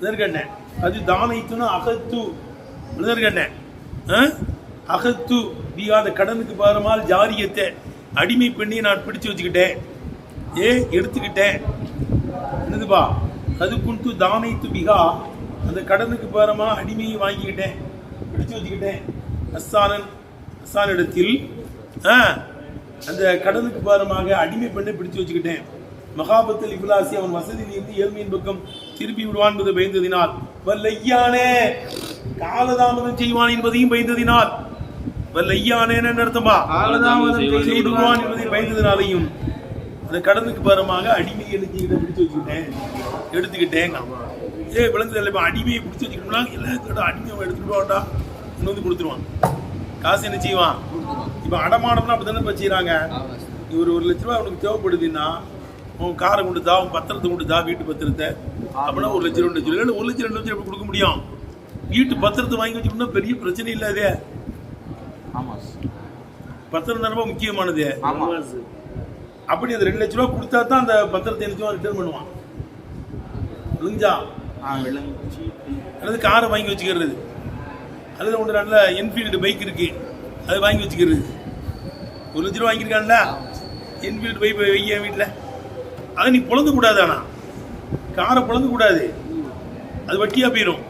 கேட்டேன் அது தானைத்துனா அகத்து. கேட்டேன் அகத்து. நீ அந்த கடனுக்கு பாரமால் ஜாரியத்தை அடிமை பண்ணி நான் பிடிச்சு வச்சுக்கிட்டேன். ஏ எடுத்துக்கிட்டேன். என்னதுப்பா? அது குண்டு தானைத்து பிகா அந்த கடனுக்கு பாரமா அடிமையை வாங்கிக்கிட்டேன். பிடிச்சு வச்சுக்கிட்டேன். அஸ்ஸானன் அஸ்ஸானிடத்தில் ஆ, அந்த கடனுக்கு பாரமாக அடிமை பெண்ணை பிடிச்சு வச்சுக்கிட்டேன். மகாபத்தில் இப்லாசி அவன் வசதியிலிருந்து ஏழ்மையின் பக்கம் திருப்பி விடுவான் என்பது பயந்ததினால் வல்லையானே காலதாமதம் செய்வான் என்பதையும் பயந்ததினால் வல்லையானேன்னு அர்த்தமா காலதாமதம் செய்து விடுவான் என்பதை பயந்ததினாலையும் அந்த கடனுக்கு பாரமாக அடிமையை எழுதிக்கிட்ட பிடிச்சு வச்சுக்கிட்டேன். எடுத்துக்கிட்டேங்க ஏ விளங்குது இல்லை இப்போ அடிமையை பிடிச்சி வச்சுக்கணும்னா எல்லாத்தோட அடிமையை அவன் எடுத்துட்டு போவான்டா. இன்னும் வந்து கொடுத்துருவான். காசு என்ன செய்வான்? இப்போ அடமானம்னா அப்படி தானே செய்கிறாங்க இவர் ஒரு லட்ச ரூபா அவனுக்கு தேவைப்படுதுன்னா உன் காரை கொண்டு தா உன் பத்திரத்தை கொண்டு தா வீட்டு பத்திரத்தை. அப்படின்னா ஒரு லட்சம் ரெண்டு லட்சம். இல்லை ஒரு லட்சம் ரெண்டு லட்சம் எப்படி கொடுக்க முடியும்? வீட்டு பத்திரத்தை வாங்கி வச்சுக்கணும்னா பெரிய பிரச்சனை இல்லை அதே. ஆமா பத்திரம் தானே முக்கியமானது. ஆமா. அப்படி அந்த ரெண்டு லட்ச ரூபா கொடுத்தா தான் அந்த பத்திரத்தை என்ன ரிட்டர்ன் பண்ணுவான். விளங்குச்சு அல்லது காரை வாங்கி வச்சுக்கிறது. அல்லது ஒன்று நல்ல என்ஃபீல்டு பைக் இருக்கு. அது வாங்கி வச்சுக்கிறது. ஒரு லட்ச ரூபா வாங்கியிருக்கான்ல? என்ஃபீல்டு பைக் வை என் வீட்டில். அதை நீ புழங்க கூடாது ஆனா. காரை புழங்க கூடாது. அது வட்டியாக போயிடும்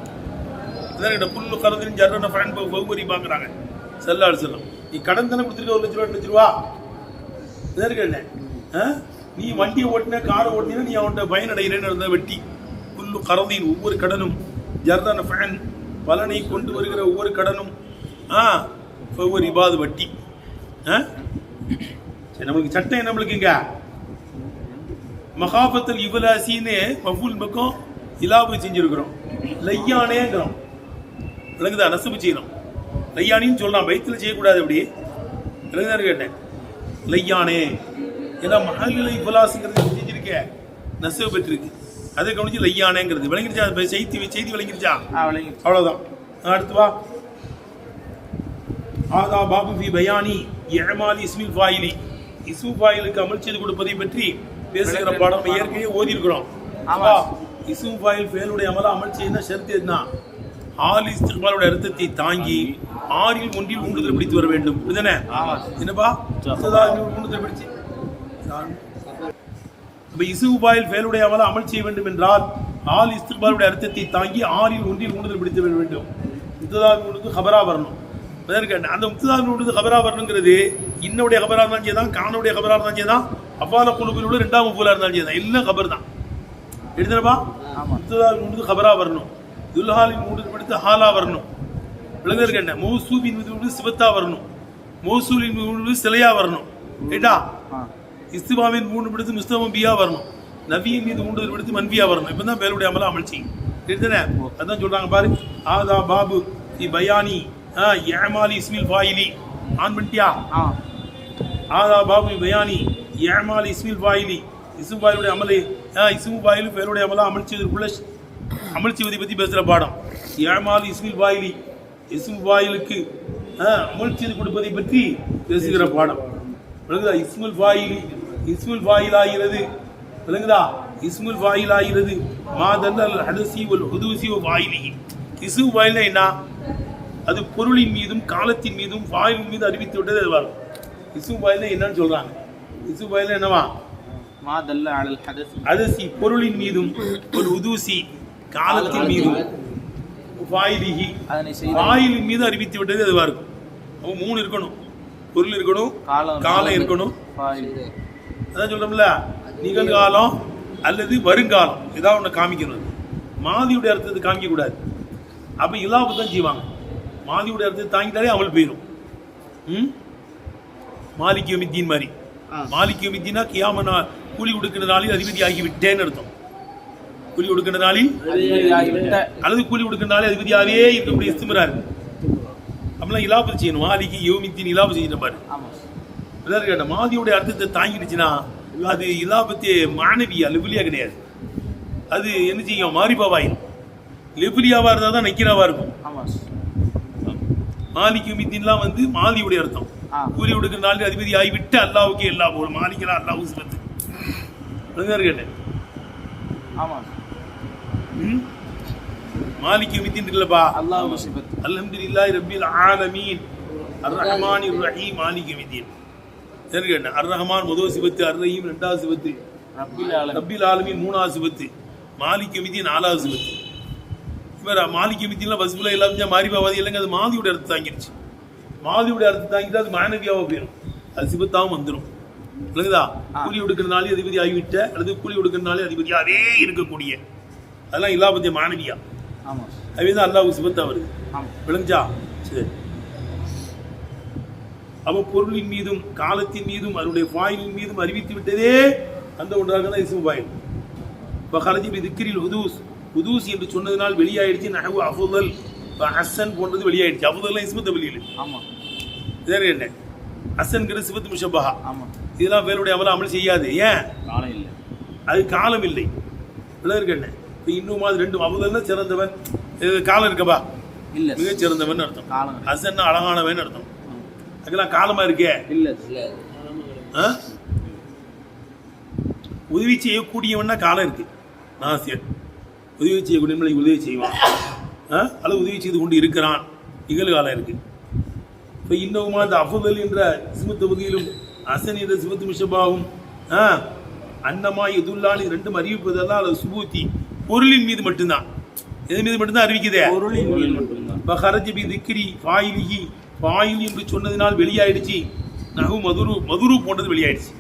அதான் கிட்ட புல்லு கலந்துன்னு ஜர்ரன ஃபேன் பகுபரி பார்க்குறாங்க. செல்லாடு செல்லும். நீ கடன் தானே கொடுத்துருக்க ஒரு லட்ச ரூபா ரெண்டு லட்ச ரூபா? இதான் இருக்கல நீ வண்டியை ஓட்டின காரை ஓட்டினா நீ அவன்கிட்ட பயனடைகிறேன்னு இருந்த வெட்டி. புல்லு கறந்தின் ஒவ்வொரு கடனும் ஜர்தான ஃபேன் பலனை கொண்டு வருகிற ஒவ்வொரு கடனும் ஆ? ஒவ்வொரு இபாது வட்டி. ஆ? சரி நம்மளுக்கு சட்டம் நம்மளுக்கு இங்கே? மகாபத்தல் இவலாசின்னு மஃபூல் பக்கம் இலாபு செஞ்சிருக்கிறோம். லையானேங்கிறோம் விளங்குதா? நசுப்பு செய்யணும். லையானின்னு சொல்லலாம். வயிற்றுல செய்யக்கூடாது அப்படி. விளங்குதான்னு கேட்டேன். லையானே. ஏன்னா மகளிர் இஃபலாசுங்கிறது செஞ்சிருக்க? நசுவு பெற்றிருக்கு. அதை கவனிச்சு லையானேங்கிறது. விளங்கிருச்சா? செய்தி செய்தி விளங்கிருச்சா? அவ்வளவுதான். அடுத்து வா. ஆதா பாபு ஃபி பயானி இஅமாலி இஸ்மில் ஃபாயிலி. இஸ்மு ஃபாயிலுக்கு அமல் செய்து கொடுப்பதை பற்றி பேசுகிற பாடம் ஏற்கனவே ஓதி இருக்கிறோம் ஆமா. இஸ்மு ஃபாயில் ஃபேலுடைய அமல அமல் செய்யணும் ஷர்த் என்ன? ஆல் இஸ்திக்பாலுடைய அர்த்தத்தை தாங்கி ஆறில் ஒன்றில் ஊண்டுதல் பிடித்து வர வேண்டும். இதுதானே என்னப்பா? சதா ஊண்டுதல் பிடிச்சு. அப்ப இசு பாயில் ஃபேலுடைய அமல அமல் செய்ய வேண்டும் என்றால் ஆல் இஸ்திக்பாலுடைய அர்த்தத்தை தாங்கி ஆறில் ஒன்றில் ஊண்டுதல் பிடித்து வர வேண்டும். முத்ததாவி ஊடுது ஹபரா வரணும். கேட்டேன் அந்த முத்ததாவி ஊடுது ஹபரா வரணுங்கிறது இன்னுடைய ஹபரா இருந்தாலும் செய்தான் கானுடைய ஹபரா இருந்தாலும் செய்தான் அவ்வால குழுவில் உள்ள ரெண்டாம் முப்பூலா இருந்தாலும் செய்தான் எல்லாம் ஹபர் தான் எடுத்துனப்பா முத்ததாவி ஊடுது ஹபரா வரணும். துல்ஹாலின் ஊடுது பிடித்து ஹாலா வரணும். விளங்கர் கேட்டேன் மௌசூபின் மீது சிவத்தா வரணும். மௌசூலின் மீது சிலையா வரணும். ரைட்டா ஆ. இஸ்திபாவின் மூணு பிடித்து முஸ்தபம் பியா வரணும். நபியின் மீது மூன்று பிடித்து மன்பியா வரணும். இப்போ தான் பேருடைய அமல அமல் செய்யும் தெரியுதுனே அதான் சொல்றாங்க பாரு. ஆதா பாபு இ பயானி. ஏமாலி இஸ்மில் ஃபாயிலி ஆன் பண்ணிட்டியா ஆ. ஆதா பாபு பயானி ஏமாலி இஸ்மில் ஃபாயிலி இஸ்மு ஃபாயிலுடைய அமலை ஆ இஸ்மு ஃபாயிலு பேருடைய அமலா அமல் செய்வதற்குள்ள அமல் செய்வதை பற்றி பேசுகிற பாடம். ஏமாலி இஸ்மில் ஃபாயிலி இஸ்மு ஃபாயிலுக்கு ஆ, அமல் செய்து கொடுப்பதை பற்றி பேசுகிற பாடம். விளங்குதா? இஸ்முல் ஃபாயிலி இஸ்முல் ஃபாயில் ஆகிறது விளங்குதா? இஸ்முல் ஃபாயில் ஆகிறது மாதல் ஹதசி ஒல் ஹுதூசி ஃபாயிலி இஸ்மு ஃபாயில்னா என்ன? அது பொருளின் மீதும் காலத்தின் மீதும் ஃபாயிலின் மீது அறிவித்து விட்டது அது வரும். இஸ்மு ஃபாயில்னா என்னன்னு சொல்றாங்க. இஸ்மு ஃபாயில்னா என்னவா? அதசி பொருளின் மீதும் ஒரு உதூசி காலத்தின் மீதும் செய்த ஃபாயிலின் மீது அறிவித்து விட்டது அதுவா இருக்கும் அப்போ மூணு இருக்கணும். பொருள் இருக்கணும் காலம் இருக்கணும். அதான் சொல்றோம்ல நிகழ்காலம் அல்லது வருங்காலம். ஏதாவது ஒன்று காமிக்கணும். மாதியுடைய அர்த்தத்தை காமிக்க கூடாது அப்ப இலாபு தான் செய்வாங்க. மாதியுடைய அர்த்தத்தை தாங்கிட்டாலே அமல் போயிடும் ம்? மாலிக் யோமித்தீன் மாதிரி. ஆ. மாலிக் யோமித்தீனா கியாம நா- கூலி கொடுக்கிற நாளில் அதிபதி ஆகிவிட்டேன்னு அர்த்தம். கூலி கொடுக்கிற நாளில் அல்லது கூலி கொடுக்கிற நாளில் அதிபதியாகவே இருக்கக்கூடிய இஸ்திமரார் அப்படிலாம் இலாபத்து செய்யணும். மாலிக்கு யோமித்தீன் இலாபு செய்யணும் பாரு. கேட்ட மாதியுடைய அர்த்தத்தை தாங்கிடுச்சுன்னா அது இலாபத்தே மாணவியா லெபிலியா கிடையாது. அது என்ன செய்யும்? மாறிபாவாயிரும் லெபிலியாவா இருந்தால் தான் நக்கிராவா இருக்கும். ஆமா. மாலிக்கு மித்தின்லாம் வந்து மாலியுடைய அர்த்தம். ஆ. கூலி கொடுக்கிற நாளில் அதிபதி ஆகிவிட்டு அல்லாவுக்கு எல்லா போலும் மாலிக்கலா அல்லாஹு சிவத்து அதுதான் கேட்டேன்? ஆமா. ம்? மாலிக் யௌமித்தீன் இருக்குல்லப்பா அல்லாஹ் சிபத் அல்ஹம்துலில்லாஹி ரப்பில் ஆலமீன். அர் ரஹ்மானிர் ரஹீம் மாலிக் யௌமித்தீன் சரி கேட்டேன். அர் ரஹ்மான் முதல் சிவத்து அர் ரஹீம் ரெண்டாவது சிவத்து ரப்பில் ஆலமீன் மூணாவது சிவத்து மாலிக் யௌமித்தீன் நாலாவது சிவத்து இவர் மாலிக் யௌமித்தீன்ல வஸ்புல எல்லாம் செஞ்சா மாரிபாவாதி இல்லைங்க அது மாதியோட அர்த்தம் தாங்கிருச்சு மாதியோட அர்த்தம் தாங்கிட்டு அது மானவியாவா போயிடும் அது சிவத்தாவும் வந்துடும் ஆ. கூலி கொடுக்கறனாலே அதிபதி ஆகிவிட்ட அல்லது கூலி கொடுக்கறனாலே அதிபதியாவே இருக்கக்கூடிய. அதெல்லாம் இல்லா பத்திய மாணவியா ஆமாம் அதுவே தான் அல்லாஹ் சிவத்தா வருது விளங்குச்சா சரி. அவ பொருளின் மீதும் காலத்தின் மீதும் அதனுடைய வாயிலின் மீதும் அறிவித்து விட்டதே அந்த ஒன்றாக தான் இஸ்மு பாயில் இப்போ கலஜி திக்கிரில் ஹுதூஸ். ஹுதூஸ் என்று சொன்னதினால் வெளியாயிடுச்சு. நஹவு அஃபுதல் ஹசன் போன்றது வெளியாயிடுச்சு. அஃபுதல்லாம் இஸ்மு வெளியில் ஆமாம் இதான் என்ன? ஹசன்கிற சிவத்து முஷபஹா ஆமாம் இதெல்லாம் வேலுடைய அமல அமல் செய்யாது. ஏன்? காலம் இல்லை. அது காலம் இல்லை. விளக்கு என்ன? இப்போ இன்னும் அது ரெண்டு அஃபுதல்னா சிறந்தவன் காலம் இருக்கபா இல்லை. மிகச் சிறந்தவன் அர்த்தம். காலம் ஹசன்னா அழகானவன் அர்த்தம். அதுக்கெல்லாம் காலமா இருக்கே? இல்லை ஆ? உதவி செய்யக்கூடியவன்னா காலம் இருக்கு. நாசியர் உதவி செய்யக்கூடியவன் உதவி செய்வான்? அல்லது உதவி செய்து கொண்டு இருக்கிறான். நிகழ்காலம் இருக்கு. இப்போ இன்னுமா அந்த அஃபுதல் என்ற சிமத்து பகுதியிலும் அசன் என்ற சிமத்து மிஷபாவும்? அன்னமா எதுல்லான்னு ரெண்டும் அறிவிப்பதெல்லாம் அது சுபூத்தி. பொருளின் மீது மட்டும்தான். எது மீது மட்டும்தான் அறிவிக்குதே? பொருளின் மேல் மட்டும்தான். பஹரஜ் பி திக்ரி ஃபாயிலிஹி ஃபாயில் என்று சொன்னதினால் வெளியாயிடுச்சு. நகு மதுரு மதுரு போன்றது வெளியாயிடுச்சு.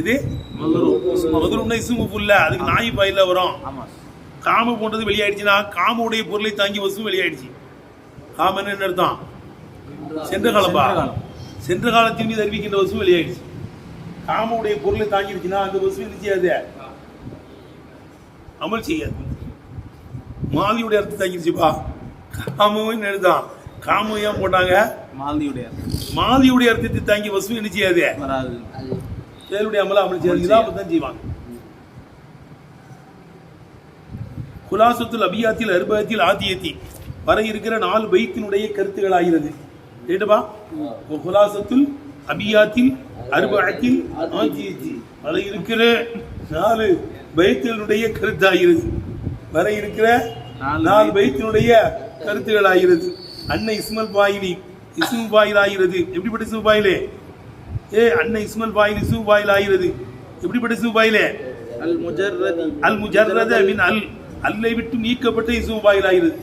இது? மதுரு. மதுருன்னா இசுமு புல்ல அதுக்கு நாய் பாயில வரும். ஆமாம் காம போன்றது வெளியாயிடுச்சுன்னா காமுடைய பொருளை தாங்கி வசு வெளியாயிடுச்சு. காமன்னு என்ன அர்த்தம் சென்ற காலப்பா? சென்ற காலத்தின் மீது அறிவிக்கின்ற வசு வெளியாயிடுச்சு. காமுடைய பொருளை தாங்கிடுச்சுன்னா அந்த வசு என்ன செய்யாது? அமல் செய்யாது. மாதியுடைய அர்த்தம் தாங்கிடுச்சுப்பா. காமுவும் எழுதான் காமு ஏன் போட்டாங்க? மால்தியுடைய மாதியுடைய அர்த்தத்தை தாங்கி வசு என்ன செய்யாது? வராது. செயலுடைய அமல அமல் செய்யாது. இதான் தான் செய்வாங்க. குலாசத்துல் அபியாத்தில் அருபத்தில் ஆத்தியத்தி வர இருக்கிற நாலு பைத்தினுடைய கருத்துகள் ஆகிறது கேட்டுப்பா குலாசத்துல் அபியாத்தில் அருபத்தில் ஆத்தியத்தி வர இருக்கிற நாலு பைத்தினுடைய கருத்தாகிறது. வர இருக்கிற நாலு பைத்தினுடைய கருத்துகள் ஆகிறது அன்னை இஸ்மல் பாயிலி இஸ்மு பாயில் ஆகிறது எப்படிப்பட்ட இஸ்மு பாயிலே? ஏ அன்னை இஸ்மல் பாயில் இஸ்மு பாயில் ஆகிறது எப்படிப்பட்ட இஸ்மு பாயிலே? அல் முஜர்ரதி அல் முஜர்ரத மின் அல். அல்லை விட்டு நீக்கப்பட்ட இஸ்மு பாயில் ஆகிறது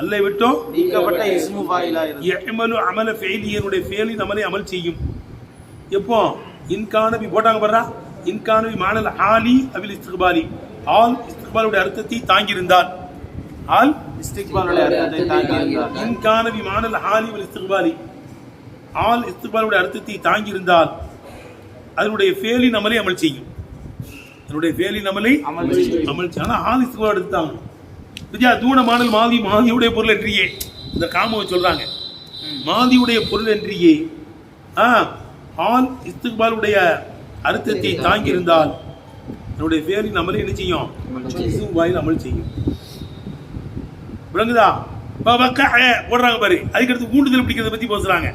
அல்லை விட்டும் நீக்கப்பட்ட இஸ்மு ஃபாயிலாயிரம் யஹ்மலு அமல ஃபெயிலியனுடைய ஃபெயிலின் அமலை அமல் செய்யும். எப்போ? இன்கானபி போட்டாங்க பாரா இன்கானபி மானல் ஆலி அவில் இஸ்திக்பாலி. ஆல் இஸ்திக்பாலுடைய அர்த்தத்தை தாங்கியிருந்தால். ஆல் இஸ்திக்பாலுடைய அர்த்தத்தை தாங்கியிருந்தார் இன்கானபி மானல் ஆலி அவில் இஸ்திக்பாலி. ஆல் இஸ்திக்பாலுடைய அர்த்தத்தை தாங்கியிருந்தால். அதனுடைய ஃபேலின் அமலை அமல் செய்யும். அதனுடைய ஃபேலின் அமலை அமல் செய்யும். அமல் செய்யும். ஆனா ஆல் இஸ்திக்பால் எடுத்தாங்க விஜயா தூண மானல் மாதி மாதியுடைய பொருள் என்றியே. இந்த காமவை சொல்றாங்க. மாதியுடைய பொருள் என்றியே. ஆ ஆல் இஸ்திக்பாலுடைய அர்த்தத்தை தாங்கியிருந்தால் என்னுடைய பேரின் அமலை என்ன செய்யும்? வாயில் அமல் செய்யும். விளங்குதா? போடுறாங்க பாரு. அதுக்கடுத்து ஊண்டுதல் பிடிக்கிறத பத்தி பேசுறாங்க.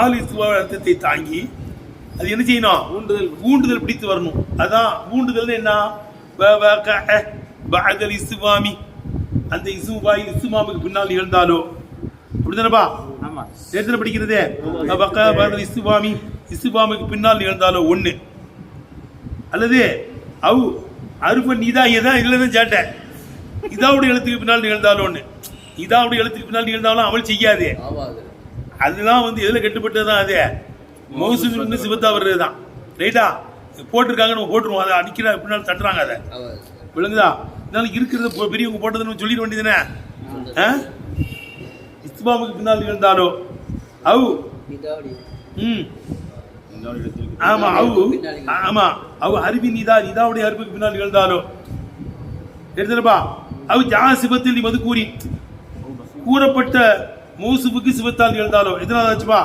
ஆல் இஸ்திக்பால் அர்த்தத்தை தாங்கி அது என்ன செய்யணும்? ஊண்டுதல். ஊண்டுதல் பிடித்து வரணும். அதான் ஊண்டுதல் என்ன? பஅதல் இஸ்வாமி அந்த இஸ்மு வாயில் இஸ்மாமுக்கு பின்னால் நிகழ்ந்தாலோ? அப்படிதானப்பா எத்தனை படிக்கிறது. பக்க பஅதல் இஸ்வாமி இஸ்வாமுக்கு பின்னால் நிகழ்ந்தாலோ? ஒண்ணு. அல்லது அவு அருப்பன் இதா எதா இல்லதான் சேட்டை இதாவுடைய எழுத்துக்கு பின்னால் நிகழ்ந்தாலும் ஒண்ணு. இதாவுடைய எழுத்துக்கு பின்னால் நிகழ்ந்தாலும் அமல் செய்யாதே. அதுதான் வந்து எதுல கட்டுப்பட்டதுதான் அது? மௌசூல் சிவத்தா வர்றது தான். ரைட்டா? போட்டிருக்காங்க நம்ம போட்டுருவோம். அதை அடிக்கிற பின்னால் தட்டுறாங்க அதை. விளங்குதா? இதனால இருக்கிறத பெரியவங்க போட்டதுன்னு சொல்லிட வேண்டியதுனே இஸ்லாமுக்கு பின்னால் நிகழ்ந்தாலோ அவு ம். ஆமா அவு ஆமா. அவு அருவி நிதா நிதாவுடைய அருப்புக்கு பின்னால் நிகழ்ந்தாலோ? எடுத்துலப்பா அவு ஜா சிவத்தில் நீ மது கூறி. கூறப்பட்ட மௌசுபுக்கு சிவத்தால் நிகழ்ந்தாலோ? எத்தனாவது ஆச்சுப்பா?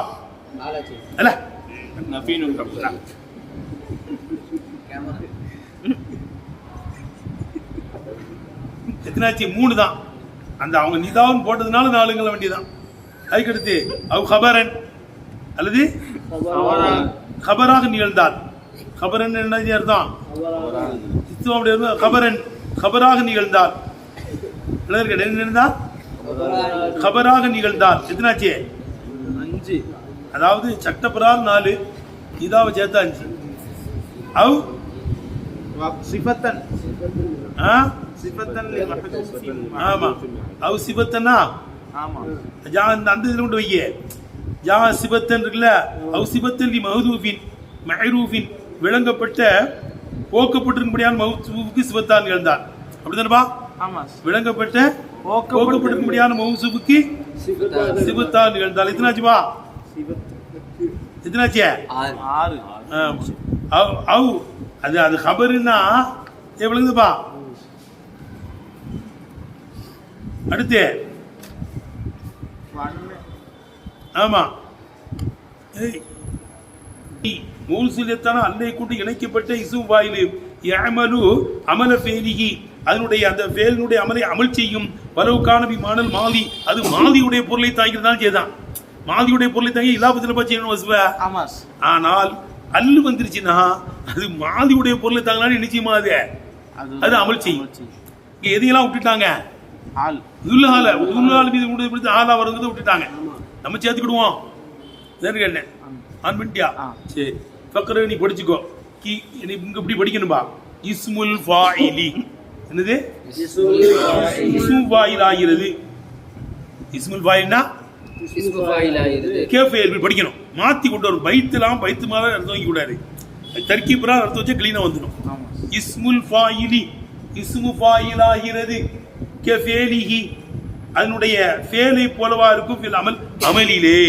அல்ல நபீனுல் எத்தனாச்சு? மூணு தான் அந்த அவங்க நிதாவும் போட்டதுனால நாலுங்கள வேண்டியதான் அதுக்கடுத்து அவ் ஹபரன் அல்லது? ஹபராக நிகழ்ந்தார் ஹபரன் என்ன அர்த்தம் அப்படி அர்த்தம் ஹபரன் ஹபராக நிகழ்ந்தார் எழுதற்கு என்ன இருந்தால் கபராக நிகழ்ந்தார் எத்தனாச்சு? அஞ்சு. அதாவது சட்டப்பிரால் நாலு இதாவை சேர்த்தா அஞ்சு. அவ்? வ- சிபத்தன். ஆ? சிபத்தன் ஆமா. அவ் சிபத்தனா? ஆமா. ஜா அந்த அந்த இதில் கொண்டு வைக்க ஜா சிபத்தன் இருக்குல்ல? அவ் சிபத்தன் லி மஹதூஃபின் மஹரூஃபின் விளங்கப்பட்ட போக்கப்பட்டிருக்கும்படியான மௌசூஃபுக்கு சிபத்தான் நிகழ்ந்தான் அப்படிதானப்பா ஆமா. விளங்கப்பட்ட போக்கப்பட்டு- போக்கப்பட்டிருக்கும்படியான மௌசூஃபுக்கு சிபத்தான். நிகழ்ந்தால் எத்தனாச்சுப்பா எத்தனாச்சு? ஆறு. அவ் அது அது ஹபருன்னா எவ்வளவுதுப்பா அடுத்து. ஆமா. ஏய். மூல்சிலியத்தான அல்லை கொண்டு இணைக்கப்பட்ட இசு வாயிலு. யஅமலு அமல ஃபேலிஹி. அதனுடைய அந்த ஃபேலினுடைய அமலை அமல் செய்யும். வரவு காணபி மாடல் மாதி அது மாதியுடைய பொருளை தாங்கிறதான் செய்தான். மாதியுடைய பொருளை தாங்கி இலாபத்தில் செய்யணும் வசுவ? ஆமா ஆனால் அல்லு வந்துருச்சுன்னா அது மாதியுடைய பொருளை தாங்கினாலும் நிச்சயமா அது. அது அமல் செய்யும். இங்க எதையெல்லாம் விட்டுட்டாங்க? ஆள். துல்லால துல்லால மீது விட்டு பிடித்து ஆலா வருங்கிறத விட்டுட்டாங்க. நம்ம சேர்த்துக்கிடுவோம். சரி என்ன? ஆன் பண்ணிட்டியா. சரி. ஃபக்கர நீ படிச்சுக்கோ. கி நீ இங்க இப்படி படிக்கணும்பா. இஸ்முல் ஃபாயிலி. என்னது? இஸ்மு ஃபாயில். ஆகிறது இஸ்முல் ஃபாயில்னா இஸ்மு ஃபாயில் ஆகிறது கேஃபே இப்படி படிக்கணும். மாத்தி கொண்டு வரும். பைத்துலாம் பைத்து மாதிரி அர்த்தம் வைக்க கூடாது. தர்க்கீபரா அர்த்தம் வச்சா கிளீனா வந்துடும். இஸ்முல் ஃபாயிலி. இஸ்மு ஃபாயில் ஆகிறது கெஃபேலிஹி. அதனுடைய ஃபேலை போலவா இருக்கும் ஃபில் அமல் அமலிலே.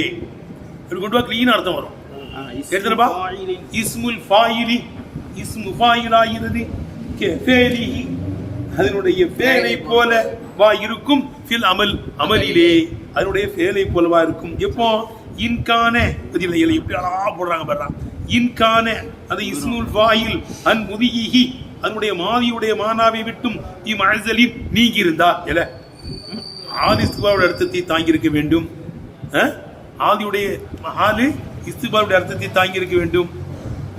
இப்படி கொண்டு வா க்ளீன் அர்த்தம் வரும். எடுத்துனப்பா இஸ்முல் ஃபாயிலி. இஸ்மு ஃபாயில் ஆகிறது கெஃபேலிஹி. அதனுடைய ஃபேலை போல வா இருக்கும் ஃபில் அமல் அமலிலே. அதனுடைய ஃபேலை போலவா இருக்கும்? எப்போ? இன்கான. பதில் இலை எப்படி அழகா போடுறாங்க பாடுறான் இன்கான அது இஸ்முல் ஃபாயில் அன் முதியிஹி. அதனுடைய மாதியுடைய மானாவை விட்டும் இம்மழலில் நீங்கி இருந்தா எல ஆதி இஸ்துபாவுடைய அர்த்தத்தை தாங்கி இருக்க வேண்டும் ஆதியுடைய ஆளு இஸ்துபாவுடைய அர்த்தத்தை தாங்கி இருக்க வேண்டும்.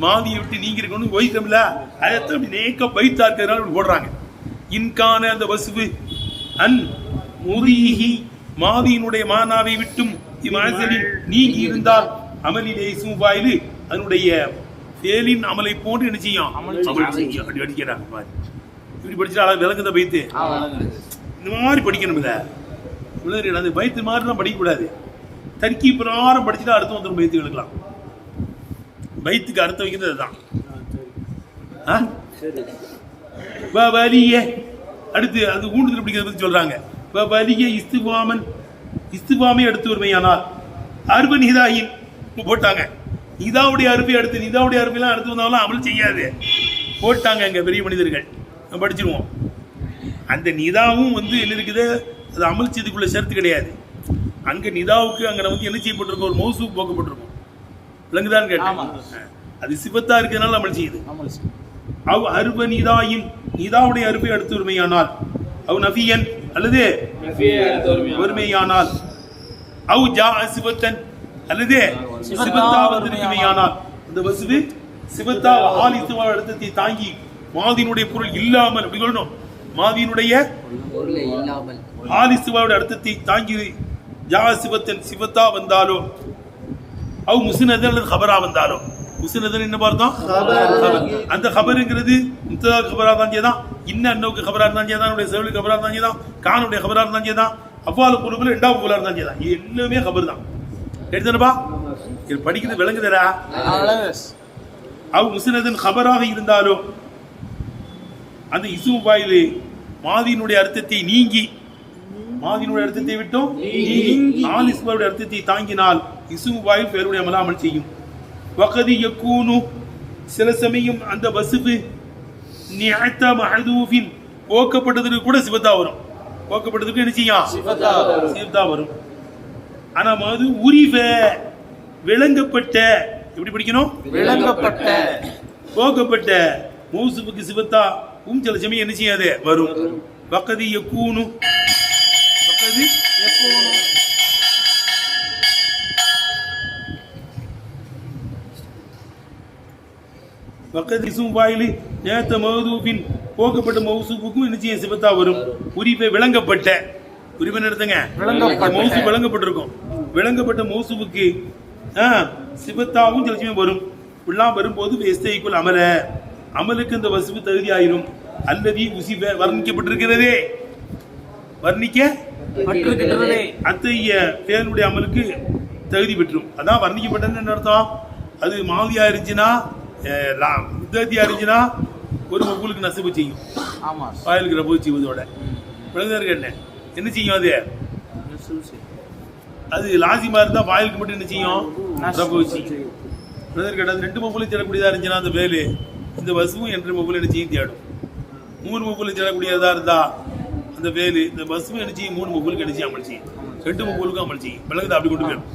மாதியை விட்டு நீங்கி இருக்கணும் ஒய்க்கம்ல அதைத்தான் அப்படி நேக்க பைத்தா இருக்கிறதுனால போடுறாங்க. இன்கான அந்த வசுவு அன் முதிஹி மாதியினுடைய மானாவை விட்டும் இம்மழலில் நீங்கி இருந்தால் அமலிலே இஸ்முபாயிலு அதனுடைய தேலின் அமலை போன்று என்ன செய்யும்? அப்படி அடிக்கிறாங்க பாரு. இப்படி படிச்சா அழகு விளங்குத பைத்து? இந்த மாதிரி படிக்கணும் இதை அந்த பைத்து மாதிரிலாம் படிக்கக்கூடாது. தர்க்கி பிரகாரம் படிச்சுட்டு அர்த்தம் வந்துடும் பைத்து எடுக்கலாம். பைத்துக்கு அர்த்தம் வைக்கிறது அதுதான். வலிய. அடுத்து அது ஊண்டுதல் பிடிக்கிறத பத்தி சொல்றாங்க. வ வலிய இஸ்துபாமன் இஸ்துபாமை எடுத்து வருமையானால் அருப நிதாயின் போட்டாங்க. நிதாவுடைய அருப்பை அடுத்து நிதாவுடைய அருப்பையெல்லாம் அடுத்து வந்தாலும் அமல் செய்யாது. போட்டாங்க அங்க பெரிய மனிதர்கள். படிச்சிருவோம். அந்த நிதாவும் வந்து என்ன இருக்குது? அது அமல் செய்திக்குள்ள ஷரத்து கிடையாது. அங்க நிதாவுக்கு அங்க வந்து என்ன செய்யப்பட்டிருக்கும் ஒரு மௌசூப் போக்கப்பட்டிருக்கும். விளங்குதான்னு கேட்டேன். அது சிபத்தா இருக்கிறதுனால அமல் செய்யுது. அவ் அருப நிதாயின் நிதாவுடைய அருப்பை அடுத்து ஒருமையானால் அவ் நஃபியன் அல்லது ஒருமையானால் அவ் ஜா சிபத்தன். அல்லது சிபத்தா வந்திருக்குமையானால் அந்த வசுவு சிபத்தா ஆலித்துவா அழுத்தத்தை தாங்கி மாதினுடைய பொருள் இல்லாமல் அப்படி சொல்லணும் மாதினுடைய ஆலிசுவாவோட அர்த்தத்தை தாங்கி ஜா சிபத்தன் சிபத்தா வந்தாலோ அவ் முஸ்னதன் அல்லது ஹபரா வந்தாலோ முஸ்னதன் என்ன பார்த்தோம். அந்த ஹபருங்கிறது முத்ததா ஹபரா தான் செய்தான் இன்ன அன்னவுக்கு ஹபரா இருந்தான் செய்தான் அவனுடைய செவலுக்கு ஹபரா இருந்தான் செய்தான் கானுடைய ஹபரா இருந்தான் செய்தான் அவ்வாறு பொருள் ரெண்டாவது பொருளா இருந்தான் செய்தான் எல்லாமே ஹபர் தான் எடுத்தனப்பா இது படிக்கிறது விளங்குதரா அவ் முஸ்னதன் ஹபராக இருந்தாலோ அந்த இசு வாயிலே மாதினுடைய அர்த்தத்தை நீங்கி மாதினுடைய அர்த்தத்தை விட்டும்? நீங்கி. ஆலிஸ்வருடைய அர்த்தத்தை தாங்கினால் இசு வாயில் பேருடைய அமலாமல் செய்யும். வகதி யக்கூனு சில சமயம் அந்த வசுவு நியத்த மஹதூஃபின் போக்கப்பட்டதுக்கு கூட சிவத்தா வரும். போக்கப்பட்டதுக்கு என்ன செய்யும்? சிவத்தா வரும். ஆனா மது உரிவ விளங்கப்பட்ட எப்படி படிக்கணும்? விளங்கப்பட்ட. போக்கப்பட்ட மௌசுபுக்கு சிவத்தா உம் சில சமயம் என்ன செய்யாது? வரும். வக்கதி யக்கூனு வக்கதி வக்கதி இசும் வாயிலி நேத்த மகதூபின் போக்கப்பட்ட மௌசூப்புக்கும் செய்யும் சிபத்தா வரும். உரிமை விளங்கப்பட்ட உரிமை நடத்துங்க விளங்கப்பட்ட. மௌசு விளங்கப்பட்டிருக்கும். விளங்கப்பட்ட மௌசுவுக்கு ஆ, சிபத்தாவும் சமயம் வரும். இப்படிலாம் வரும்போது எஸ்தைக்குள் அமல அமலுக்கு இந்த வசுவு தகுதி ஆயிரும் அல்லது உசிப வர்ணிக்கப்பட்டிருக்கிறதே. வர்ணிக்க? அத்தகைய பேருடைய அமலுக்கு தகுதி பெற்றும். அதான் வர்ணிக்கப்பட்டன்னு என்ன அர்த்தம்? அது மாதியா இருந்துச்சுன்னா முத்தத்தியா இருந்துச்சுன்னா ஒரு மகுலுக்கு நசுப்பு செய்யும். ஆமா. வாயிலுக்கு ரபு செய்வதோட. விளங்குதா என்ன? என்ன செய்யும் அது? அது லாசிமா இருந்தா வாயிலுக்கு மட்டும் என்ன செய்யும்? ரபு செய்யும். விளங்குதா கேட்டா அது ரெண்டு மகுலும் செல்லக்கூடியதா இருந்துச்சுன்னா அந்த வேலு இந்த வசுவும் என்று மகுல் என்ன செய்யும் தேடும். மூணு மகுலும் செல்லக்கூடியதா இருந்தா அந்த வேலு இந்த வசுவும் என்ன செய்யும்? மூணு மகுலுக்கு என்ன செய்யும்? அமல் செய்யும். ரெண்டு மகுலுக்கும் அமல் செய்யும். விளங்குதா அப்படி கொண்டு போயிடும்.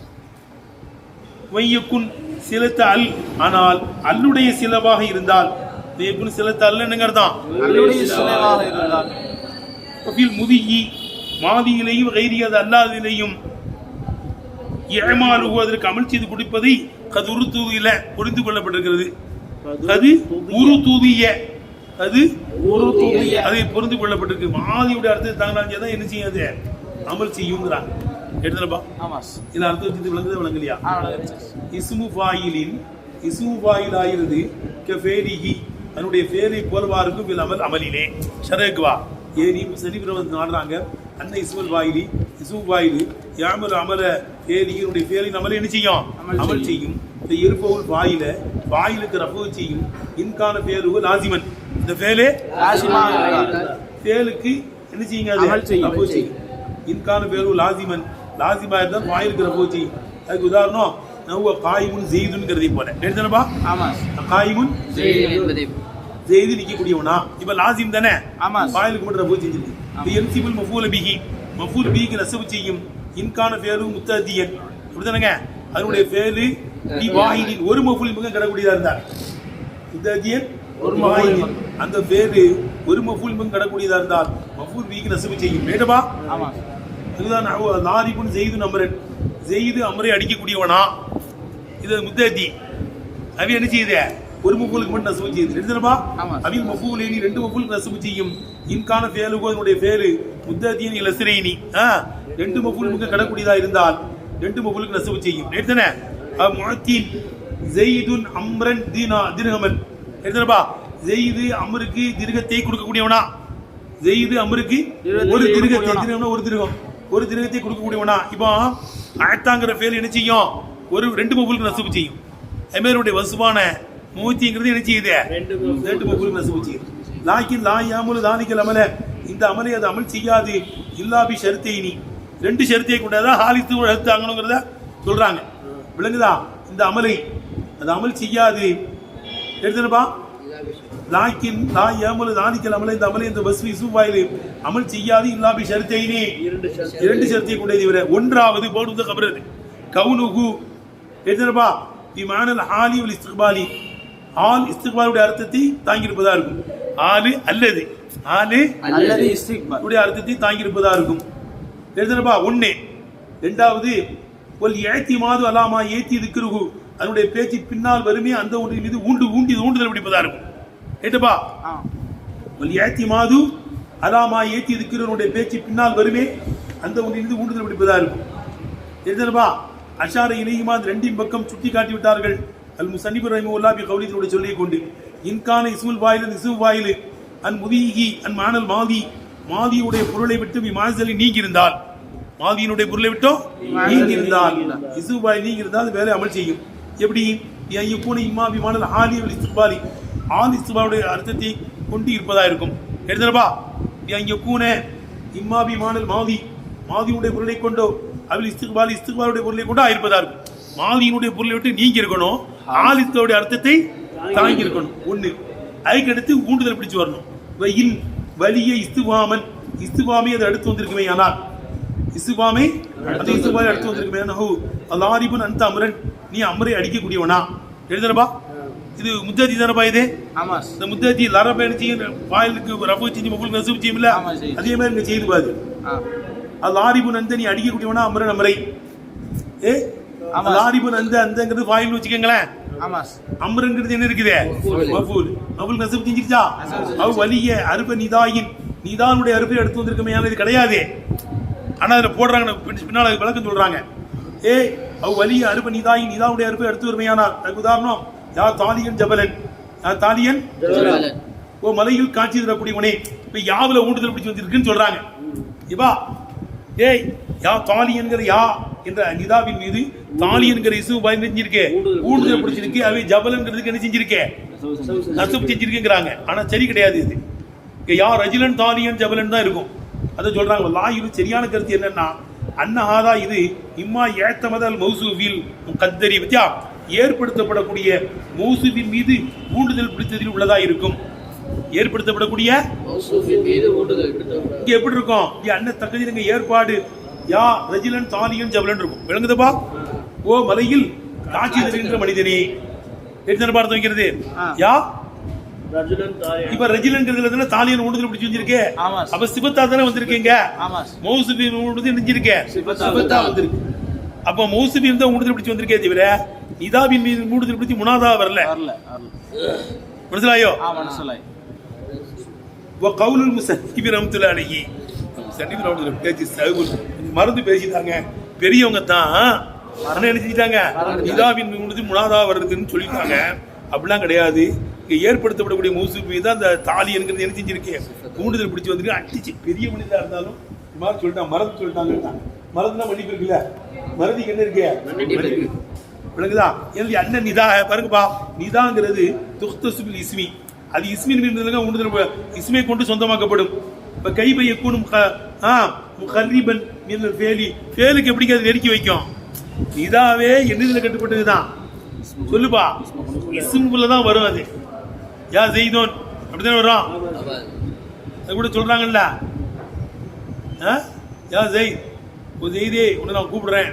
வையக்குன் சிலத்த அல் ஆனால் அல்லுடைய சிலவாக இருந்தால். வையக்குன் சிலத்த அல்ல என்னங்கிறதான். முதியி மாதியிலையும் கைரியது அல்லாதிலையும் ஏமாலுகு அதற்கு அமல் செய்து கொடுப்பதை கது உரு தூதியில புரிந்து கொள்ளப்பட்டிருக்கிறது. அது உரு தூதிய. அது ஒரு தூதிய. அதை புரிந்து கொள்ளப்பட்டிருக்கு. மாதியுடைய அர்த்தத்தை தாங்கலாம் தான் என்ன செய்யும் அது? அமல் செய்யுங்கிறாங்க. எடுத்துலப்பா ஆமா. இதுல அர்த்தம் வச்சு விளங்குது விளங்கலையா ஆ விளங்குச்சு. இஸ்மு ஃபாயிலின் இஸ்மு ஃபாயில் ஆகிறது கஃபேரிஹி அதனுடைய ஃபேரை போலவா இருக்கும் வில் அமல் அமலினே ஷரகுவா ஏரி சனிபிரம் வந்து நாடுறாங்க. அன்ன இஸ்முல் வாயிலி இஸ்மு வாயிலி யாமல் அமல என்ன செய்யும்? அமல் செய்யும். இந்த இருப்பவுல் வாயில வாயிலுக்கு ரஃபு செய்யும். இன்கான ஃபேருவு லாசிமன். இந்த இருந்தால் ஃபேலுக்கு என்ன செய்யுங்க அது? செய்யும். ரஃபு செய்யும். இன்கான ஃபேரு லாசிமன். லாசிமா இருந்தால் ரஃபு செய்யும் அதுக்கு உதாரணம் நவ்வ காயிமுன் ஜெய்துன்னுங்கிறதை போல. எடுத்தனப்பா ஆமா. காயிமுன் ஜெய்து நிக்கக்கூடியவனா? இப்ப லாசிம் தானே? ஆமா. வாயிலுக்கு மட்டும் ரஃபு செஞ்சிருக்கு இது என்சிபிள் மஃபூல பிஹி. மஃபூல் பிஹிக்கு நசபு செய்யும் இன்கான ஃபேரு முத்ததியன் அப்படிதானங்க அதனுடைய ஃபேரு பி வாஹிதின். ஒரு மஃபூல் மிக கிடக்கூடியதா இருந்தார் முத்ததியன் ஒரு வாஹிதின். அந்த ஃபேரு ஒரு மஃபூல் மிக கிடக்கூடியதா இருந்தால் மஃபூல் பிஹிக்கு நசபு செய்யும். வேண்டுமா? ஆமா. இதுதான் லாரிபுன் ஜெய்து நம்பரன் ஜெய்து அமரை அடிக்கக்கூடியவனா? இது முத்ததி அவி என்ன செய்யுது ஒரு மஃபூலுக்கு மட்டும் நசுவு செய்யுது எடுத்துனப்பா ஆமா. அவில் மஃபூலேனி ரெண்டு மஃபூலுக்கு நசுவு செய்யும். இன்கான ஃபேலுகு அதனுடைய ஃபேலு. முத்ததியின் இலசிரேனி ஆ? ரெண்டு மஃபூல் மிக கடக்கூடியதா இருந்தால் ரெண்டு மஃபூலுக்கு நசுவு செய்யும். எடுத்தன முஅத்தீன் ஜெய்துன் அம்ரன் தீனா திர்ஹமன் எடுத்தனப்பா ஜெய்து அமருக்கு திருகத்தை கொடுக்கக்கூடியவனா? ஜெய்து அமருக்கு ஒரு திருகத்தை. திருகம்னா ஒரு திருகம் ஒரு திருகத்தை கொடுக்கக்கூடியவனா இப்போ ஆயத்தாங்கிற ஃபேல் என்ன செய்யும்? ஒரு ரெண்டு மொபைலுக்கு நசுப்பு செய்யும். அதுமாதிரி வசுவான மூச்சிங்கிறது என்ன செய்யுது? ரெண்டு மொபைலுக்கு நசுப்பு செய்யுது. லாக்கின் லா யாமுல் தானிக்கல் அமல. இந்த அமலை அது அமல் செய்யாது. இல்லாபி ஷருத்தைனி ரெண்டு ஷருத்தையை கொண்டாதான் ஹாலித்து எழுத்து அங்கணுங்கிறத சொல்றாங்க. விளங்குதா? இந்த அமலை. அது அமல் செய்யாது. எடுத்துனப்பா லாக்கின் லா ஏமலு தானிக்கல் அமலை இந்த அமலை இந்த வஸ்வி சூவாயில் அமல் செய்யாது இல்லாபி ஷருத்தைனி இரண்டு ஷரத்தை கொண்டதை விட ஒன்றாவது போடுவது கபரது. கவுனுகு. எதிரபா விமானல் ஆலி உல் இஸ்திக்பாலி. ஆல் இஸ்திக்பாலுடைய அர்த்தத்தை தாங்கியிருப்பதா இருக்கும். ஆலு அல்லது. ஆலு அல்லது இஸ்திக்பால். உடைய அர்த்தத்தை தாங்கியிருப்பதா இருக்கும். எழுதுனப்பா ஒண்ணு. ரெண்டாவது ஒல் ஏத்தி மாது அலாமா ஏத்தி இருக்கிறு அதனுடைய பேச்சு பின்னால் வருமே அந்த ஒன்றின் மீது ஊண்டு ஊண்டி ஊண்டுதல் பிடிப்பதா இருக்கும்? ஒல் ஏத்தி மாது அலாமா ஏத்தி இருக்கிறவனுடைய பேச்சு பின்னால் வருமே அந்த ஒன்றிலிருந்து ஊண்டுதல் பிடிப்பதா இருக்கும்? எழுதனப்பா அஷார இணையுமா? ரெண்டின் பக்கம் சுட்டி காட்டி விட்டார்கள் அல் முசன்னிபு ரஹிமுல்லா பி கௌலித்தினுடைய சொல்லிக் கொண்டு இன்கான இஸ்முல் வாயில் இஸ்மு வாயில். அன் முதியி அன் மானல் மாதி. மாதியுடைய பொருளை விட்டு மி மாசலி நீங்கி இருந்தால் மாதியினுடைய பொருளை விட்டோம் நீங்கி இருந்தால் இசு வாயில் நீங்கி இருந்தால் அது வேலை அமல் செய்யும். எப்படி? ஐயப்பூன இம்மா விமானல் ஆலி அல் இஸ்திபாலி. ஆல் இஸ்திபாலுடைய அர்த்தத்தை கொண்டு இருப்பதா இருக்கும். எழுதனப்பா இங்கே பூனை இம்மா விமானல் மாதி. மாதியுடைய பொருளை கொண்டோ அவள் இஸ்திக்பால் இஸ்திக்பாலுடைய பொருளை கொண்டோ ஆயிருப்பதா இருக்கும். மாதியினுடைய பொருளை விட்டு நீங்கி இருக்கணும் ஆலித்தோடைய அர்த்தத்தை தாங்கி இருக்கணும் ஒண்ணு அதுக்கு அடுத்து ஊண்டுதல் பிடிச்சு வரணும். வெயில் வலிய இஸ்துவாமன் இஸ்துவாமி அதை அடுத்து வந்திருக்குமே ஆனால். இஸ்துவாமை அடுத்து இஸ்துவாமை அடுத்து வந்திருக்குமே அல்லாரிபன் அந்த அமரன். நீ அமரை அடிக்கக்கூடியவனா? எழுதுனப்பா இது முத்தாதி தானப்பா இது? ஆமா இந்த முத்தாதி லரப என்ன வாயிலுக்கு ரஃபு செஞ்சு மகுல் நசுப்பு செய்யும்ல. அதே மாதிரி இங்க செய்து ஆ. அது ஆரிபு நந்த நீ அடிக்கக்கூடியவனா? அமரன் அமரை. ஏ? ஆரிபு நந்த அந்தங்கிறது வாயில் வச்சுக்கோங்களேன். ஆமா அம்ருங்கிறது என்ன இருக்குது? மஃபூல். மஃபூல். நசப் செஞ்சிருச்சா? அவ் வலிய அருப நிதாயின். நிதானுடைய அருப்பை எடுத்து வந்திருக்கமே இது கிடையாது. ஆனா அதுல போடுறாங்க பின்~ பின்னால விளக்கம் சொல்றாங்க. ஏ அவ் வலிய அருப நிதாயின் நிதாவுடைய அருப்பை எடுத்து வருமையானால் அதுக்கு உதாரணம் யா தாலியன் ஜபலன். யா தாலியன். ஓ மலையில் காட்சி தரக்கூடியவனே. இப்ப யாவுல ஊண்டுதல் பிடிச்சு வந்திருக்குன்னு சொல்றாங்க. இப்பா ஏய் யா தாலி என்கிற யா என்ற நிதாவின் மீது தாலி என்கிற இசு பயந்துருக்கே ஊண்டுதல் பிடிச்சிருக்கு அவை ஜபலங்கிறதுக்கு என்ன செஞ்சிருக்கே? நசுப் செஞ்சிருக்குங்கிறாங்க. ஆனா சரி கிடையாது இது. யா ரஜிலன் தாலியன் ஜபலன் தான் இருக்கும். அதை சொல்றாங்க. லாயிரு சரியான கருத்து என்னன்னா அன்னஹாதா இது இம்மா ஏத்தமதல் மௌசூவில் கத்தரி வித்யா. ஏற்படுத்தப்படக்கூடிய மௌசூவின் மீது ஊண்டுதல் பிடித்ததில் உள்ளதா இருக்கும்? ஏற்படுத்தப்படக்கூடிய. இங்க எப்படி இருக்கும்? இங்க அண்ணன் தக்கதிங்க ஏற்பாடு. யா ரஜிலன் தாலியன் ஜபலன் இருக்கும். விளங்குதப்பா? ஓ மலையில் காட்சி தருகின்ற மனிதனே. எத்தனை பார்த்து வைக்கிறது. யா இப்ப ரெஜிலன் இதுல தாலியன் ஊடுதல் பிடிச்சு வந்திருக்கு அப்ப சிபத்தா தானே வந்திருக்கீங்க? மௌசுபி ஊடுதல் நெஞ்சிருக்கு அப்ப மௌசுபி தான் ஊடுதல் பிடிச்சி வந்திருக்கே தவிர நிதாபின் மீது ஊடுதல் பிடிச்சு முனாதா வரல? மனசிலாயோ? கவுலுல் முசன்னிபி ரம்துல்லா அலைஹி. சன்னிபி ரம்துல்லா பேச்சு சவுல் மறந்து பேசிட்டாங்க. பெரியவங்க தான் மரணம் என்ன செஞ்சிட்டாங்க நிதாபின் ஊடுதல் முனாதா வர்றதுன்னு சொல்லிட்டாங்க. அப்படிலாம் கிடையாது. ஏற்படுத்தப்படக்கூடிய மூசுபி தான் அந்த தாலி என்கிறது என்ன செஞ்சிருக்கேன் கூண்டுதல் பிடிச்சு வந்துருக்கு அடிச்சு பெரிய மனிதா இருந்தாலும் இந்த மாதிரி சொல்லிட்டாங்க மறந்து சொல்லிட்டாங்க மறந்துனா மன்னிப்பு இருக்குல்ல? மறதிக்கு என்ன இருக்கு. விளங்குதா? எனது அண்ணன் நிதா பாருங்கப்பா நிதாங்கிறது துக்தசுபில் இஸ்மி. அது இஸ்மின் மீது உண்டுதல் இஸ்மை கொண்டு சொந்தமாக்கப்படும். இப்ப கை பை எக்கூனும் ஆ முகர்ரிபன் மீன் ஃபேலி. ஃபேலுக்கு எப்படி அது நெருக்கி வைக்கும்? நிதாவே என்னதுல கட்டுப்பட்டதுதான். சொல்லுப்பா. இஸ்முக்குள்ள தான் வரும் அது. யா செய்தோன் அப்படிதானே வரும் அது கூட சொல்றாங்கல்ல. ஆ? யா ஜெய் ஓ ஜெய்தே உன்னை நான் கூப்பிடுறேன்.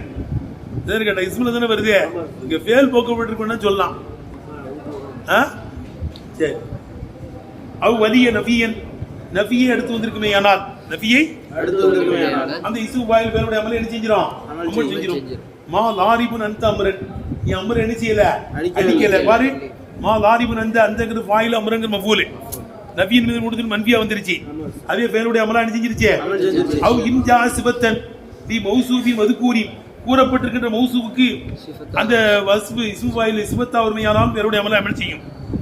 எதுன்னு கேட்டா இஸ்மில் தானே வருது? இங்க ஃபேல் போக்கப்பட்டிருக்குன்னா சொல்லலாம். ஆ? சரி. அவ் வலிய நபியன். நபியை எடுத்து வந்திருக்குமே ஆனால். நபியை அந்த இசு வாயில் பேருடைய அமலை என்ன அமல் செஞ்சிரும். செஞ்சிரும். மா லாரிபுன் அந்த அமரன். நீ அமர் என்ன செய்யல. அடிக்கல. பாரு. மா லாரிபுன் அந்த அந்தங்கிறது வாயில் அமரங்கிற மஃபூல். நபியின் மீது முடிஞ்சு மன்பியா வந்துருச்சு. அதே பேருடைய அமலா செஞ்சிருச்சு. அவ் இன்ஜா சிபத்தன் தி மௌசூபி மதுக்கூரி கூறப்பட்டிருக்கின்ற மௌசூவுக்கு அந்த வஸ்பு இஸ்மு வாயில் சிபத்தா ஒருமையானால் பேருடைய அமலை அமல் செய்யும்.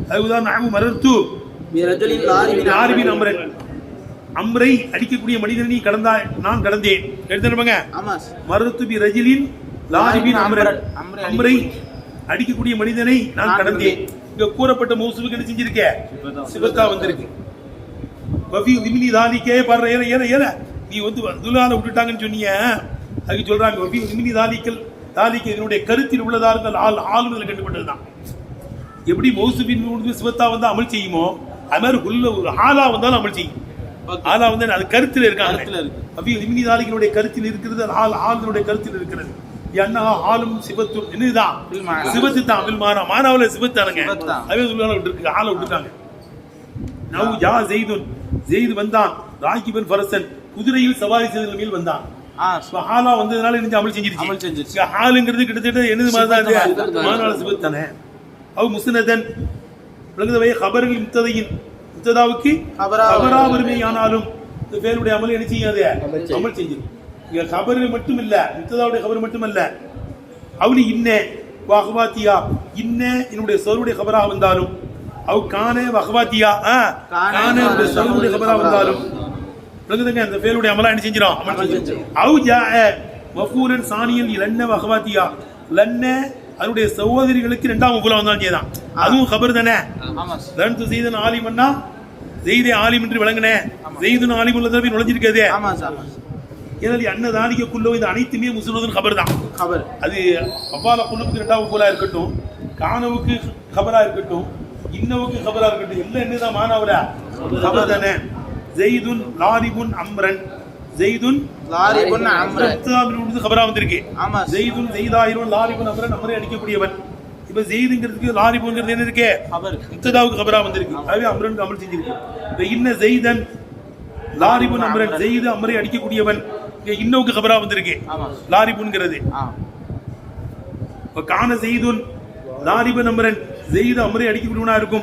அது உதாரணம் நாகு மரத்து ரஜுலின் லாரிபின் ஆரிபின் அமரன். அம்ரை அடிக்கக்கூடிய மனிதனை நீ கடந்தாய் நான் கடந்தேன். எடுத்துருப்பாங்க மருத்து பி ரஜிலின் லாரிபின் அம்ரன். அம்ரை அம்ரை அடிக்கக்கூடிய மனிதனை நான் கடந்தேன். இங்க கூறப்பட்ட மௌசுவுக்கு என்ன செஞ்சிருக்க? சிவத்தா வந்திருக்கு. வஃபி திமினி தாலிக்கே படுற ஏற ஏற ஏற. நீ வந்து துலால விட்டுட்டாங்கன்னு சொன்னீங்க. அதுக்கு சொல்றாங்க வஃபி திமினி தாலிக்கல் தாலிக்கு இதனுடைய கருத்தில் உள்ளதார்கள் ஆள் ஆளுநர்கள் கண்டுபட்டதுதான் எப்படி மௌசுபின் சிவத்தா வந்து அமல் செய்யுமோ அது மாதிரி உள்ள ஒரு ஆளா வந்தாலும் அமல் செய்யும். ஆளா வந்து அது கருத்தில் இருக்காங்க. அப்படி இமினி தாலிகளுடைய கருத்தில் இருக்கிறது ஆள் ஆளுடைய கருத்தில் இருக்கிறது. என்ன ஆளும் சிவத்து என்னதுதான். சிவத்து தான் வில் மானா மானாவில் சிவத்தானுங்க. சிவத்தான். அதே சொல்லுவாங்க விட்டுருக்கு ஆளை விட்டுருக்காங்க நவ் யா ஜெய்துன். ஜெய்து வந்தான். ராகிபன் ஃபரசன் குதிரையில் சவாரி செய்தல் மேல் வந்தான். ஹாலா வந்ததுனால இருந்து அமல் செஞ்சிருச்சு. அமல் செஞ்சிருச்சு. ஹாலுங்கிறது கிட்டத்தட்ட என்னது மாதிரி தான் சிவத்து இது தான். மானால சிவத்தானே. அவ் முஸ்னதன் விளங்குதவை ஹபரில் முத்ததையின் முத்ததாவுக்கு ஹபரா ஹபரா வறுமையானாலும் இந்த பேருடைய அமல் என்ன செய்யாது? அமல் செஞ்சிடும் ஹபரில் மட்டும் இல்ல முத்ததாவுடைய ஹபர் மட்டும் அல்ல அவனி இன்ன வஹவாத்தியா இன்ன என்னுடைய சொருடைய ஹபரா வந்தாலும். அவ் கானே வஹவாத்தியா கானே என்னுடைய சொருடைய ஹபரா வந்தாலும். விளங்குதுங்க இந்த பேருடைய அமலா என்ன செஞ்சிடும் அமல் செஞ்சிடும் அவு ஜாஅ மஃபூலன் சானியல் லன்ன வஹவாத்தியா லன்ன அதனுடைய சகோதரிகளுக்கு இரண்டாம் மஃபூலா வந்தாலும் செய்தான் அதுவும் கபர் தானே? ஆமா. லன் து செய்தன் ஆலிமன்னா செய்தே ஆலிம் என்று விளங்கினே செய்துன் ஆலிம் உள்ளதை போய் நுழைஞ்சிருக்காதே. ஆமா சார் ஏனால் அன்ன தானிக்குள்ள இது அனைத்துமே முஸ்லிம் கபர் தான் கபர். அது அவ்வால குழுவுக்கு இரண்டாவது போலா இருக்கட்டும் கானவுக்கு கபரா இருக்கட்டும் இன்னவுக்கு கபரா இருக்கட்டும் எல்லாம் என்னதான் மானாவுல? கபர். தானே. ஜெய்துன் லாரிபுன் அம்ரன். ஜெய்துன் லாரிபுன் அம்ரன். கபரா வந்திருக்கு. ஆமா. ஜெய்துன் ஜெய்தாயிரம் லாரிபுன் அம்ரன் அம்ரை அடிக்கக்கூடியவன். இப்ப ஜெய்துங்கிறதுக்கு லாரிபுங்கிறது என்ன இருக்கே? கபர். முத்ததாவுக்கு கபரா வந்திருக்கு. அதுவே அம்ரனுக்கு அமல் செஞ்சிருக்கு. இப்ப இன்ன ஜெய்தன் லாரிபுன் அம்ரன். ஜெய்து அம்ரை அடிக்கக்கூடியவன். இன்னவுக்கு கபரா வந்திருக்கு. லாரிபுன்கிறது. இப்ப கான செய்துன் லாரிப நம்பரன் ஜெயிது அமரை அடிக்கக்கூடியவனா இருக்கும்.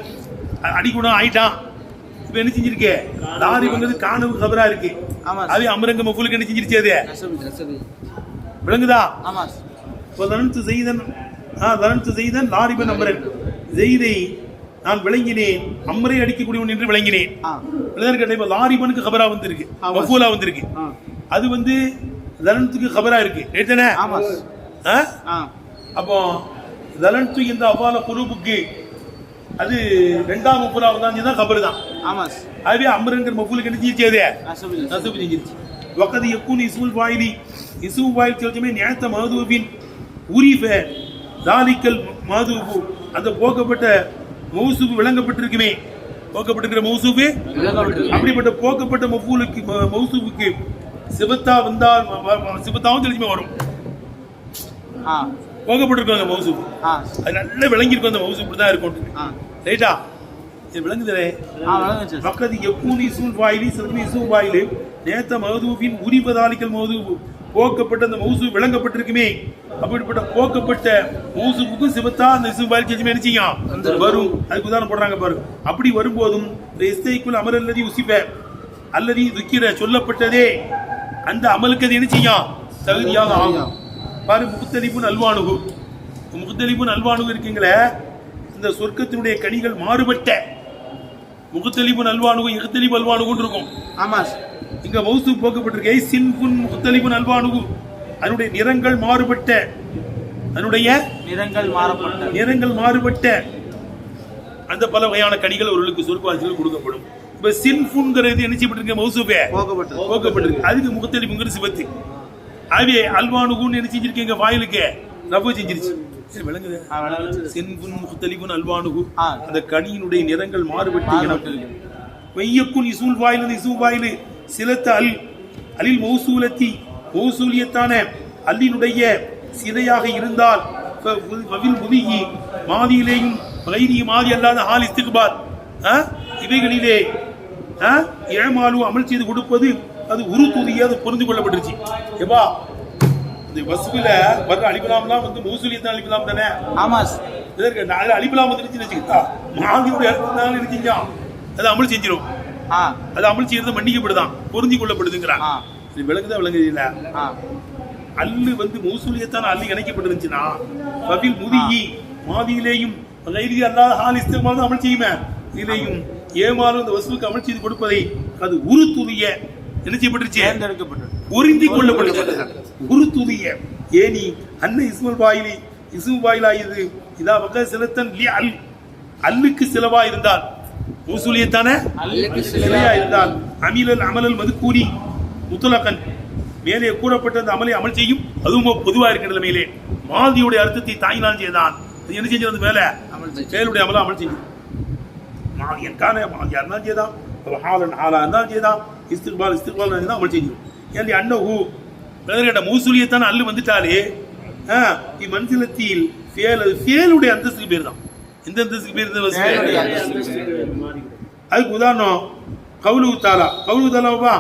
அ- அடிக்கணும் ஆயிட்டான் இப்ப என்ன செஞ்சிருக்கே? லாரிபங்கிறது காணவு கபரா இருக்கு. அது அமரங்க மஃபூலுக்கு என்ன செஞ்சிருச்சு அது? விளங்குதா. இப்போ தனத்து செய்தன் ஆ தனத்து செய்தன் லாரிப நம்பரன் ஜெயிதை நான் விளங்கினேன். அம்மரை அடிக்கக்கூடியவன் என்று விளங்கினேன். லாரிபனுக்கு கபரா வந்திருக்கு. மஃபூலா வந்திருக்கு. அது வந்து தனத்துக்கு கபரா இருக்கு. ஆ? அப்போ தலன்து இந்த அவ்வால குரூப்புக்கு அது ரெண்டாம் வந்தாங்க தான் கபர் தான். ஆமா. அதுவே அம்மரங்கிற மஃபூலுக்கு என்ன செஞ்சிருச்சு நசபு செஞ்சிருச்சு வக்கது யக்கூன் இஸ்முல் வாயிலி. இஸ்மு வாயில் சொல்லுமே நியாயத்த மதுவின் உரிஃப. தாலிக்கல் மதுவு. அந்த போக்கப்பட்ட மௌசூப் விளங்கப்பட்டிருக்குமே. போக்கப்பட்டிருக்கிற மௌசூபு. அப்படிப்பட்ட போக்கப்பட்ட மஃபூலுக்கு மௌசூபுக்கு சிபத்தா வந்தால் சிபத்தாவும் தெரிஞ்சுமே வரும். ஆ. போக்கப்பட்டிருக்காங்க மௌசூப் அது நல்லா விளங்கியிருக்கும் அந்த மௌசூப் தான் இருக்கும். ரைட்டா? சார் மக்கது எப்பூன் இசூல் வாயிலி இசூல் வாயிலு. நேத்த மகதூபின் உரிபதாலிக்கல் மகதூபு போக்கப்பட்ட அந்த மௌசு விளங்கப்பட்டிருக்குமே. அப்படிப்பட்ட போக்கப்பட்ட மௌசுவுக்கும் சிவத்தா அந்த இசு வாயில் என்ன செய்யும் வரும். அதுக்கு உதாரணம் போடுறாங்க பாரு. அப்படி வரும்போதும் இந்த இஸ்தைக்குள் அமர் அல்லதி உசிப்ப. அல்லதி துக்கிர சொல்லப்பட்டதே. அந்த அமலுக்கு அது என்ன செய்யும்? தகுதியாக ஆகும். பாரு முகுத்தலிப்பு நல்வானுகு. முகுத்தலிப்பு நல்வானுகு இருக்கீங்களே? இந்த சொர்க்கத்தினுடைய கனிகள் மாறுபட்ட முகத்தலிப்பு நல்வானுகு இகத்தலிப்பு அல்வானுகுன்னு இருக்கும். ஆமா. இங்க மௌசு போக்கப்பட்டிருக்கே. சின்புன் முகத்தலிப்பு நல்வானுகு. அதனுடைய நிறங்கள் மாறுபட்ட அதனுடைய நிறங்கள் மாறப்பட்ட. நிறங்கள் மாறுபட்ட அந்த பல வகையான கனிகள் அவர்களுக்கு சொர்க்கவாசிகள் கொடுக்கப்படும். இப்ப சின்புன்கிறது என்ன செய்யப்பட்டிருக்க மௌசூபே போக்கப்பட்டிருக்கு அதுக்கு முகத்தலிப்புங்கிறது சிவத்து ஆகவே அல்வானுகுன்னு என்ன செஞ்சிருக்கீங்க வாயிலுக்கு ரப்பு செஞ்சிருச்சு சரி விளங்குது. சின்புன் முகத்தலிப்புன் அல்வானுகு. அந்த கனியினுடைய நிறங்கள் மாறுபட்டு. வையக்குன் இசூல் வாயில் இசூல் வாயில் சிலத்த அல் அலில் மௌசூலத்தி மௌசூலியத்தான அல்லினுடைய சிலையாக இருந்தால் மாதியிலேயும் மாதி அல்லாத ஹால் இஸ்திக்பார் ஆ? இவைகளிலே? ஏமாலு அமல் செய்து கொடுப்பது அது உரு தூதியே அது புரிந்து கொள்ளப்பட்டுருச்சு. எப்பா இந்த வசுவில வர்ற அலிபலாம்லாம் வந்து மௌசூலியத்தான் அலிபலாம் தானே? ஆமா. இதற்கு நாலு அலிபலாம் வந்துருச்சுன்னு வச்சுக்கிட்டா மாதியுடைய அர்த்தம் இருந்துச்சா அது அமல் செஞ்சிடும் ஆ. அது அமல் செய்யறது மன்னிக்கப்படுதான் பொருந்தி கொள்ளப்படுதுங்கிறான். இது விளங்குதா விளங்குது இல்ல ஆ. அல்லு வந்து மூசூலியத்தான் அல்லு இணைக்கப்பட்டிருந்துச்சுன்னா பபில் முதியி மாதியிலேயும் அல்லாத ஹால் இஸ்திமால் அமல் செய்யுமே. இதிலேயும் ஏமாறும் இந்த வசூலுக்கு அமல் செய்து கொடுப்பதை அது உரு துதிய என்ன செய்யப்பட்டுருச்சு? தேர்ந்தெடுக்கப்பட்டது பொருந்தி கொள்ளப்படுகிறது உரு துதிய ஏனி அன்ன இஸ்மல் பாயிலி இஸ்மு பாயிலாயுது இதா வக சிலத்தன் அல் அல்லுக்கு சிலவா இருந்தால். மூசூலியத்தான? சிலையா இருந்தால். அமிலல் அமலல் மதுக்கூறி முத்துலகன் மேலே கூறப்பட்ட அந்த அமலை அமல் செய்யும். அதுவும் பொதுவா இருக்கிற நிலைமையிலே. மாதியுடைய அர்த்தத்தை தாயினால் செய்தான். என்ன செஞ்சது மேல. செயலுடைய அமலை அமல் செய்யும் மாதியன் கான மாதியா இருந்தாலும் செய்தான் ஹாலன் ஹாலா இருந்தாலும் செய்தான் இஸ்திக்பால் இஸ்திக்பால் இருந்தால் அமல் செஞ்சிடும் ஏன் அண்ண ஹூ கேட்ட மூசூலியத்தான அல்லு வந்துட்டாலே ஆ, இம்மன்சிலத்தில் ஃபேல் அது ஃபேலுடைய அந்தஸ்துக்கு பேர் தான் எந்த அந்தஸ்துக்கு பேர்? அதுக்கு உதாரணம் கவுலு தாலா கவுலு தாலாவா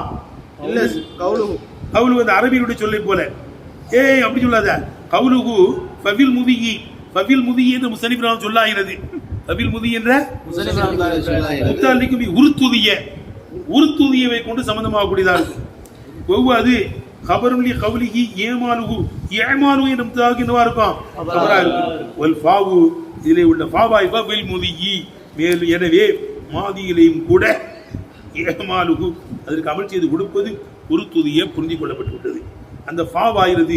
இல்ல. கவுலு கவுலு அந்த அரபியினுடைய சொல்லை போல ஏய் அப்படி சொல்லாத கவுலுகு ஃபவில் முதிகி ஃபவில் முதிகி என்று முசனிபிராம் சொல்லாகிறது ஃபவில் முதி என்ற முத்தாலிக்கும் உருத்துதிய உருத்துதியவை கொண்டு சம்பந்தமாகக்கூடியதாக இருக்கு ஒவ்வொரு கபருலி கவுலிகி ஏமாலுகு ஏமாலு என்ற முத்தாக என்னவா இருக்கும்? கபரா இருக்கும். ஒல் ஃபாவு இதிலே உள்ள ஃபாவாய் வில் முதியி. மேலும் எனவே மாதியிலேயும் கூட ஏமாலுகு அதற்கு அமல் செய்து கொடுப்பது உருத்துதிய புரிந்து கொள்ளப்பட்டு விட்டது அந்த ஃபாவாயிரது